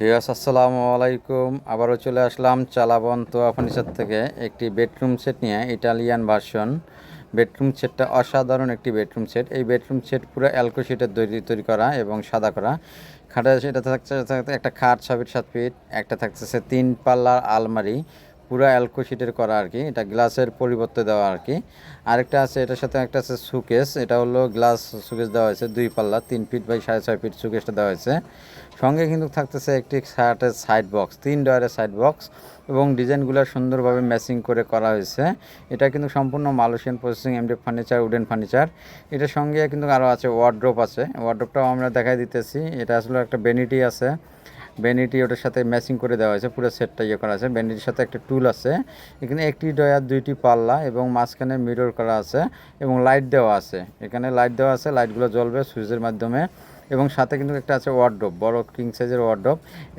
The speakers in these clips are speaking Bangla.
ভিউয়ার্স, আসসালামু আলাইকুম। আবারও চলে আসলাম চালাবন্ত ফার্নিচার থেকে একটি বেডরুম সেট নিয়ে, ইটালিয়ান ভার্সন। বেডরুম সেটটা অসাধারণ একটি বেডরুম সেট। এই বেডরুম সেট পুরো অ্যালকো শিটের তৈরি তৈরি করা এবং সাদা করা। খাটে সেটা থাকছে একটা খাট ছ সাত ফিট, একটা থাকতেছে তিন পাল্লার আলমারি। পুরো অ্যালকো শিটের করা আর কি এটা গ্লাসের পরিবর্তে দেওয়া আর কি আরেকটা আছে, এটার সাথে একটা আছে সুকেস এটা হলো গ্লাস সুকেস দেওয়া হয়েছে, দুই পাল্লা, তিন ফিট বাই সাড়ে ছয় ফিট সুকেসটা দেওয়া হয়েছে। সঙ্গে কিন্তু থাকতেছে একটি শার্টের সাইড বক্স তিন ডয়ারের সাইড বক্স এবং ডিজাইনগুলো সুন্দরভাবে ম্যাচিং করে করা হয়েছে। এটা কিন্তু সম্পূর্ণ Malaysian processing MD furniture wooden furniture এটার সঙ্গে কিন্তু আরও আছে ওয়ার্ড্রোপ আছে। ওয়ার্ড্রোপটাও আমরা দেখাই দিতেছি। এটা আসলে একটা বেনিটি আছে। বেনিটি ওটার সাথে ম্যাচিং করে দেওয়া হয়েছে, পুরো সেটটা ইয়ে করা আছে। ভ্যানিটির সাথে একটা টুল আছে। এখানে একটি ডয়ার, দুইটি পাল্লা এবং মাঝখানে মিরর করা আছে এবং লাইট দেওয়া আছে। এখানে লাইট দেওয়া আছে লাইটগুলো জ্বলবে সুইচের মাধ্যমে। এবং সাথে কিন্তু একটা আছে ওয়ার্ড্রোপ বড় কিং সাইজের ওয়ার্ড্রোপ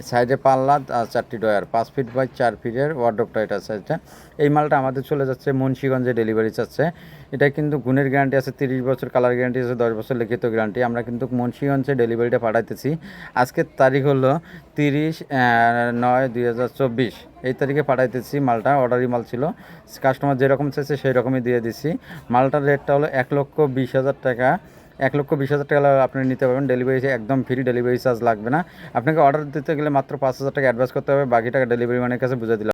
সাইডে পাল্লা চারটি ডয়ার পাঁচ ফিট বাই চার ফিটের ওয়ার্ড্রোপটা এটা সাইজটা এই মালটা আমাদের চলে যাচ্ছে মুন্সীগঞ্জে ডেলিভারি চাচ্ছে। এটা কিন্তু গুণের গ্যারান্টি আছে, তিরিশ বছর কালার গ্যারান্টি আছে, দশ বছর লিখিত গ্যারান্টি আমরা কিন্তু মুন্সিগঞ্জে ডেলিভারিটা পাঠাইতেছি। আজকের তারিখ হলো তিরিশ নয় দুই এই তারিখে পাঠাইতেছি মালটা অর্ডারি মাল ছিল। কাস্টমার যেরকম চাইছে সেই রকমই দিয়ে দিছি। মালটার রেটটা হলো এক লক্ষ বিশ হাজার টাকা। এক লক্ষ বিশ হাজার টাকা আপনি নিতে পারবেন। ডেলিভারি একদম ফ্রি ডেলিভারি চার্জ লাগবে না। আপনাকে অর্ডার দিতে গেলে মাত্র পাঁচ হাজার টাকা অ্যাডভান্স করতে হবে। বাকি টাকা ডেলিভারি ম্যানের কাছে বুঝে দিলাম।